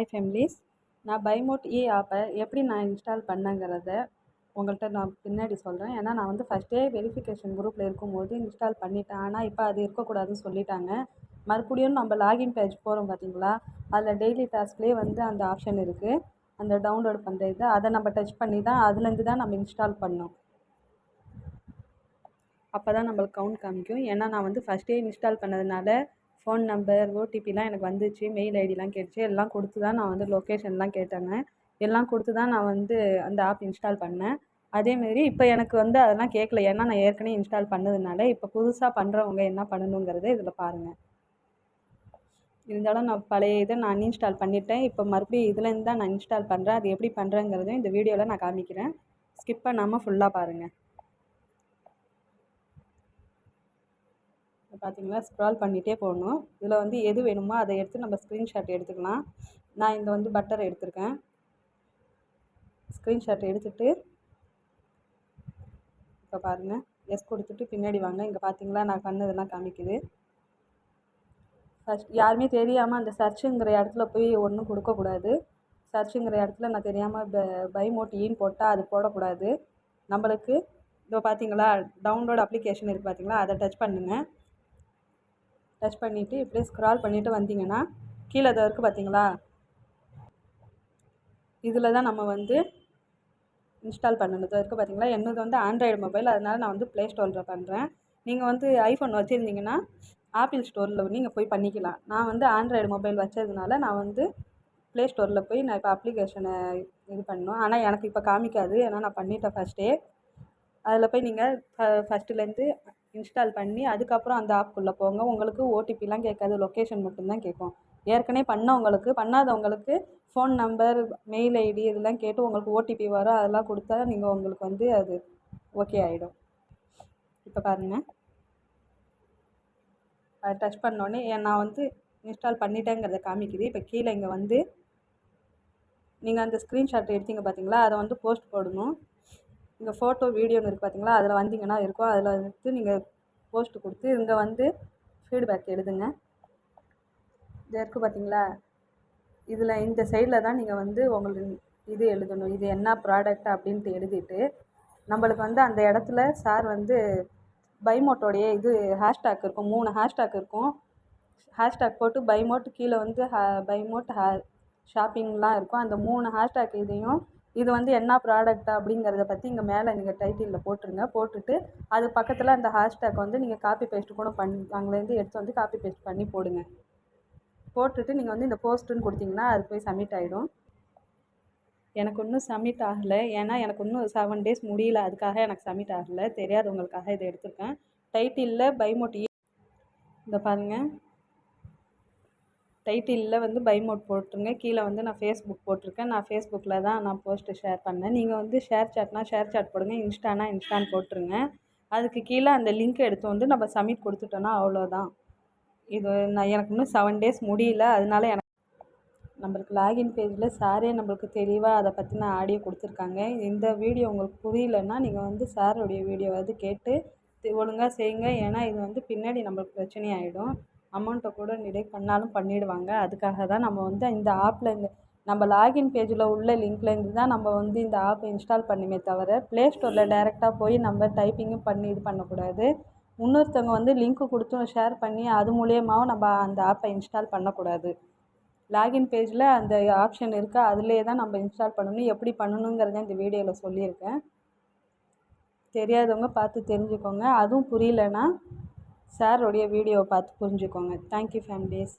High families நான் பைமோட் இ ஆப்பை எப்படி நான் இன்ஸ்டால் பண்ணேங்கிறத உங்கள்கிட்ட நான் பின்னாடி சொல்கிறேன் ஏன்னா நான் வந்து ஃபஸ்ட்டே வெரிஃபிகேஷன் குரூப்பில் இருக்கும்போது இன்ஸ்டால் பண்ணிட்டேன். ஆனால் இப்போ அது இருக்கக்கூடாதுன்னு சொல்லிட்டாங்க. மறுபடியும் நம்ம லாகின் பேஜ் போகிறோம் பார்த்தீங்களா அதில் டெய்லி டாஸ்க்லேயே வந்து அந்த ஆப்ஷன் இருக்குது அந்த டவுன்லோட் பண்ணுற இது அதை நம்ம டச் பண்ணி தான் அதுலேருந்து தான் நம்ம இன்ஸ்டால் பண்ணோம். அப்போ தான் நம்மளுக்கு கவுண்ட் காமிக்கும். ஏன்னா நான் வந்து ஃபஸ்ட்டே இன்ஸ்டால் பண்ணதுனால ஃபோன் நம்பர் ஓடிபிலாம் எனக்கு வந்துச்சு மெயில் ஐடிலாம் கேட்டுச்சு எல்லாம் கொடுத்து தான் நான் வந்து லொக்கேஷன்லாம் கேட்டேங்க. எல்லாம் கொடுத்து தான் நான் வந்து அந்த ஆப் இன்ஸ்டால் பண்ணேன். அதேமாரி இப்போ எனக்கு வந்து அதெல்லாம் கேட்கல. ஏன்னா நான் ஏற்கனவே இன்ஸ்டால் பண்ணதுனால இப்போ புதுசாக பண்ணுறவங்க என்ன பண்ணணுங்கிறத இதில் பாருங்கள் இருந்தாலும் நான் பழைய இதை நான் அன்இன்ஸ்டால் பண்ணிட்டேன். இப்போ மறுபடியும் இதுலேருந்து தான் நான் இன்ஸ்டால் பண்ணுறேன் அது எப்படி பண்ணுறேங்கிறதையும் இந்த வீடியோவில் நான் காமிக்கிறேன். ஸ்கிப் பண்ணாமல் ஃபுல்லாக பாருங்கள் பார்த்தீங்கன்னா ஸ்க்ரால் பண்ணிகிட்டே போகணும் இதில் வந்து எது வேணுமோ அதை எடுத்து நம்ம ஸ்க்ரீன்ஷாட் எடுத்துக்கலாம். நான் இந்த வந்து பட்டர் எடுத்திருக்கேன். ஸ்க்ரீன்ஷாட் எடுத்துகிட்டு இப்போ பாருங்கள் எஸ் கொடுத்துட்டு பின்னாடி வாங்க. இங்கே பார்த்தீங்களா நான் பண்ணதெல்லாம் காமிக்குது. ஃபஸ்ட் யாருமே தெரியாமல் அந்த சர்ச்சுங்கிற இடத்துல போய் ஒன்றும் கொடுக்கக்கூடாது சர்ச்சுங்கிற இடத்துல நான் தெரியாமல் ப பைமோட்டின்னு போட்டால் அது போடக்கூடாது. நம்மளுக்கு இதோ பார்த்தீங்களா டவுன்லோட் அப்ளிகேஷன் இருக்குது பார்த்தீங்களா அதை டச் பண்ணுங்கள் டச் பண்ணிவிட்டு இப்படியே ஸ்க்ரால் பண்ணிவிட்டு வந்தீங்கன்னா கீழே இதை இருக்குது பார்த்தீங்களா இதில் தான் நம்ம வந்து இன்ஸ்டால் பண்ணணும் இருக்குது பார்த்தீங்களா என்னது வந்து ஆண்ட்ராய்டு மொபைல் அதனால் நான் வந்து ப்ளே ஸ்டோரில் பண்ணுறேன் நீங்கள் வந்து ஐஃபோன் வச்சுருந்தீங்கன்னா ஆப்பிள் ஸ்டோரில் நீங்கள் போய் பண்ணிக்கலாம். நான் வந்து ஆண்ட்ராய்டு மொபைல் வச்சதுனால நான் வந்து ப்ளே ஸ்டோரில் போய் நான் இப்போ அப்ளிகேஷனை இது பண்ணணும். ஆனால் எனக்கு இப்போ காமிக்காது. ஏன்னா நான் பண்ணிட்டேன் ஃபஸ்ட்டே அதில் போய் நீங்கள் ஃப ஃபஸ்ட்டுலேருந்து இன்ஸ்டால் பண்ணி அதுக்கப்புறம் அந்த ஆப்க்குள்ளே போங்க. உங்களுக்கு ஓடிபிலாம் கேட்காது. லொக்கேஷன் மட்டும்தான் கேட்கும். ஏற்கனவே பண்ணவங்களுக்கு பண்ணாதவங்களுக்கு ஃபோன் நம்பர் மெயில் ஐடி இதெல்லாம் கேட்டு உங்களுக்கு ஓடிபி வரும். அதெல்லாம் கொடுத்தா நீங்கள் உங்களுக்கு வந்து அது ஓகே ஆகிடும் இப்போ பாருங்கள் அதை டச் பண்ணோடனே நான் வந்து இன்ஸ்டால் பண்ணிட்டேங்கிறத காமிக்குது. இப்போ கீழே இங்கே வந்து நீங்கள் அந்த ஸ்க்ரீன்ஷாட் எடுத்தீங்க பார்த்தீங்களா அதை வந்து போஸ்ட் போடணும். இங்கே ஃபோட்டோ வீடியோன்னு இருக்குது பார்த்தீங்களா அதில் வந்தீங்கன்னா இருக்கும் அதில் வந்து நீங்கள் போஸ்ட்டு கொடுத்து இங்கே வந்து ஃபீட்பேக் எழுதுங்க. இது இருக்குது பார்த்தீங்களா இதில் இந்த சைடில் தான் நீங்கள் வந்து உங்களுக்கு இது எழுதணும். இது என்ன ப்ராடக்ட் அப்படின்ட்டு எழுதிட்டு நம்மளுக்கு வந்து அந்த இடத்துல சார் வந்து பைமோட்டோடைய இது ஹேஷ்டாக் இருக்கும். மூணு ஹேஷ்டாக் இருக்கும். ஹேஷ்டாக் போட்டு பைமோட் கீழே வந்து ஹே பைமோட் ஹே ஷாப்பிங்லாம் இருக்கும். அந்த மூணு ஹேஷ்டாக் இதையும் இது வந்து என்ன ப்ராடக்ட் அப்படிங்கிறத பற்றி இங்கே மேலே நீங்கள் டைட்டிலில் போட்டுருங்க. போட்டுட்டு அது பக்கத்தில் அந்த ஹேஷ்டேக் வந்து நீங்கள் காப்பி பேஸ்ட் கூட பண்ணி அங்கேருந்து எடுத்து வந்து காப்பி பேஸ்ட் பண்ணி போடுங்க. போட்டுட்டு நீங்கள் வந்து இந்த போஸ்ட்டுன்னு கொடுத்தீங்கன்னா அது போய் சப்மிட் ஆகிடும் எனக்கு இன்னும் சப்மிட் ஆகலை. ஏன்னா எனக்கு இன்னும் செவன் டேஸ் முடியல. அதுக்காக எனக்கு சப்மிட் ஆகலை. தெரியாதவங்களுக்காக இதை எடுத்திருக்கேன். டைட்டிலில் பைமோட்டி இந்த பாருங்கள் டைட்டிலில் வந்து பைமோட் போட்டுருங்க. கீழே வந்து நான் ஃபேஸ்புக் போட்டிருக்கேன். நான் ஃபேஸ்புக்கில் தான் நான் போஸ்ட்டு ஷேர் பண்ணேன். நீங்கள் வந்து ஷேர் சாட்னா ஷேர் சாட் போடுங்க. இன்ஸ்டானா இன்ஸ்டான்னு போட்டுருங்க. அதுக்கு கீழே அந்த லிங்க் எடுத்து வந்து நம்ம சப்மிட் கொடுத்துட்டோன்னா அவ்வளோதான் இது நான் எனக்கு இன்னும் செவன் டேஸ் முடியல. அதனால எனக்கு நம்மளுக்கு லாகின் பேஜில் சாரே நம்மளுக்கு தெளிவாக அதை பற்றின ஆடியோ கொடுத்துருக்காங்க. இந்த வீடியோ உங்களுக்கு புரியலன்னா நீங்கள் வந்து சாரோடைய வீடியோவாவது கேட்டு ஒழுங்காக செய்யுங்க. ஏன்னா இது வந்து பின்னாடி நம்மளுக்கு பிரச்சனையாயிடும். அமௌண்ட்டை கூட டிடெக்ட் பண்ணாலும் பண்ணிடுவாங்க. அதுக்காக தான் நம்ம வந்து இந்த ஆப்பில் இந்த நம்ம லாகின் பேஜில் உள்ள லிங்க்லேருந்து தான் நம்ம வந்து இந்த ஆப்பை இன்ஸ்டால் பண்ணுமே தவிர ப்ளே ஸ்டோரில் டேரெக்டாக போய் நம்ம டைப்பிங்கும் பண்ணி இது பண்ணக்கூடாது. இன்னொருத்தவங்க வந்து லிங்க்கு கொடுத்தும் ஷேர் பண்ணி அது மூலியமாகவும் நம்ம அந்த ஆப்பை இன்ஸ்டால் பண்ணக்கூடாது. லாகின் பேஜில் அந்த ஆப்ஷன் இருக்குது அதிலே தான் நம்ம இன்ஸ்டால் பண்ணணும். எப்படி பண்ணணுங்கிறத இந்த வீடியோவில் சொல்லியிருக்கேன். தெரியாதவங்க பார்த்து தெரிஞ்சுக்கோங்க. அதுவும் புரியலன்னா சாரோடைய வீடியோவை பார்த்து புரிஞ்சுக்கோங்க. Thank you families